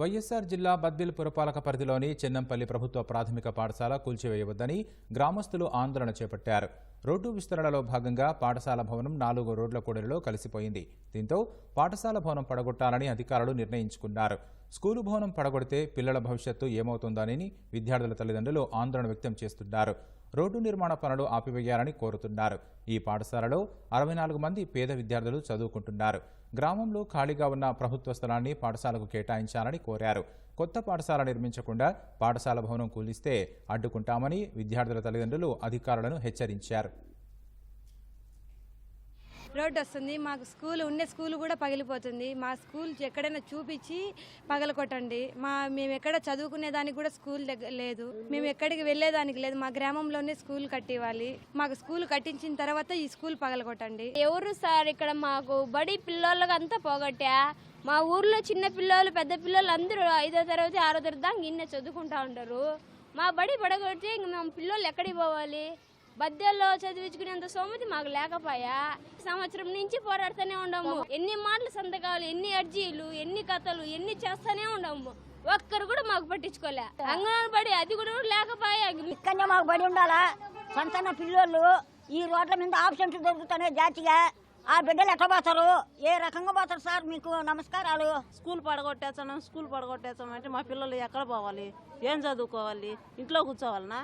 వైఎస్ఆర్ జిల్లా బద్దిల్ పురపాలక పరిధిలోని చెన్నంపల్లి ప్రభుత్వ ప్రాథమిక పాఠశాల కూల్చివేయవద్దని గ్రామస్తులు ఆందోళన చేపట్టారు. రోడ్డు విస్తరణలో భాగంగా పాఠశాల భవనం నాలుగు రోడ్ల కూడలిలో కలిసిపోయింది. దీంతో పాఠశాల భవనం పడగొట్టాలని అధికారులు నిర్ణయించుకున్నారు. స్కూలు భవనం పడగొడితే పిల్లల భవిష్యత్తు ఏమవుతుందోనని విద్యార్థుల తల్లిదండ్రులు ఆందోళన వ్యక్తం చేస్తున్నారు. రోడ్డు నిర్మాణ పనులు ఆపివేయాలని కోరుతున్నారు. ఈ పాఠశాలలో అరవై నాలుగు మంది పేద విద్యార్థులు చదువుకుంటున్నారు. గ్రామంలో ఖాళీగా ఉన్న ప్రభుత్వ స్థలాన్ని పాఠశాలకు కేటాయించాలని కోరారు. కొత్త పాఠశాల నిర్మించకుండా పాఠశాల భవనం కూలిస్తే అడ్డుకుంటామని విద్యార్థుల తల్లిదండ్రులు అధికారులను హెచ్చరించారు. రోడ్డు వస్తుంది. మాకు స్కూల్ ఉండే స్కూల్ కూడా పగిలిపోతుంది. మా స్కూల్ ఎక్కడైనా చూపించి పగలకొట్టండి మా మేము ఎక్కడ చదువుకునే దానికి కూడా స్కూల్ దగ్గర లేదు. మేము ఎక్కడికి వెళ్ళేదానికి లేదు. మా గ్రామంలోనే స్కూల్ కట్టివ్వాలి. మాకు స్కూల్ కట్టించిన తర్వాత ఈ స్కూల్ పగలకొట్టండి ఎవరు సార్ ఇక్కడ మాకు బడి పిల్లలకు అంతా పోగొట్టా? మా ఊర్లో చిన్న పిల్లలు పెద్ద పిల్లలు అందరూ ఐదో తరగతి ఆరో తరగతి దాకా ఇన్నే చదువుకుంటా ఉంటారు మా బడి పడగొట్టి ఇంక మేము పిల్లలు ఎక్కడికి పోవాలి? బద్దెల్లో చదివించుకునేంత సోమతి మాకు లేకపోయా? సంవత్సరం నుంచి పోరాడుతూనే ఉండము. ఎన్ని మాటలు సంతకాలు ఎన్ని అర్జీలు ఎన్ని కథలు ఎన్ని చేస్తానే ఉండము. ఒక్కరు కూడా మాకు పట్టించుకోలే. అంగన్వాడి బడి అది కూడా లేకపోయా? ఇక్కడనే మాకు బడి ఉండాలా? సంతాన పిల్లోళ్ళు ఈ రోడ్ల మీద ఆప్షన్స్ దొరుకుతున్నాయి జాతిగా. ఆ బిడ్డలు ఎట్లా పోతారు? ఏ రకంగా పోతారు సార్ మీకు నమస్కారాలు? స్కూల్ పడగొట్టేస్తాను స్కూల్ పడగొట్టేస్తాం అంటే మా పిల్లలు ఎక్కడ పోవాలి? ఏం చదువుకోవాలి? ఇంట్లో కూర్చోవాలనా?